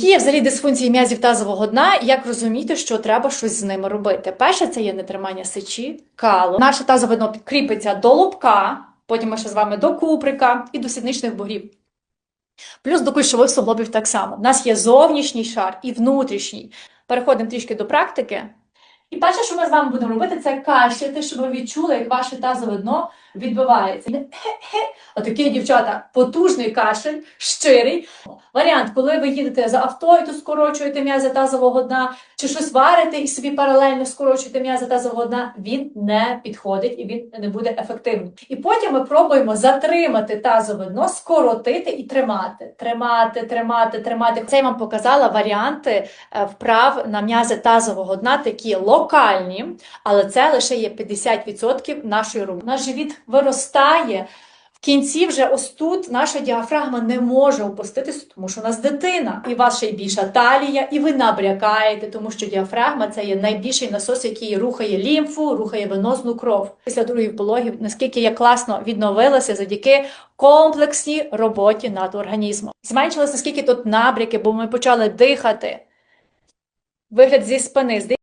Є взагалі дисфункції м'язів тазового дна, і як розуміти, що треба щось з ними робити? Перше, це є нетримання сечі, кало. Наше тазове дно підкріпиться до лобка, потім ми ще з вами до куприка і до сідничних бугрів. Плюс до кульшових суглобів так само. У нас є зовнішній шар і внутрішній. Переходимо трішки до практики. І перше, що ми з вами будемо робити, це кашляти, щоб ви відчули, як ваше тазове дно відбивається. Отакий, дівчата, потужний кашель, щирий. Варіант, коли ви їдете за авто тут скорочуєте м'язи тазового дна, чи щось варите і собі паралельно скорочуєте м'язи тазового дна, він не підходить і він не буде ефективним. І потім ми пробуємо затримати тазове дно, скоротити і тримати. Тримати, тримати, тримати. Це я вам показала варіанти е, вправ на м'язи тазового дна, такі локальні, але це лише є 50% нашої роботи. Наш живіт виростає. В кінці вже ось тут наша діафрагма не може опуститися, тому що у нас дитина, і у вас ще й більша талія, і ви набрякаєте, тому що діафрагма це є найбільший насос, який рухає лімфу, рухає венозну кров. Після других пологів, наскільки я класно відновилася завдяки комплексній роботі над організмом. Зменшилося наскільки тут набряки, бо ми почали дихати. Вигляд зі спини.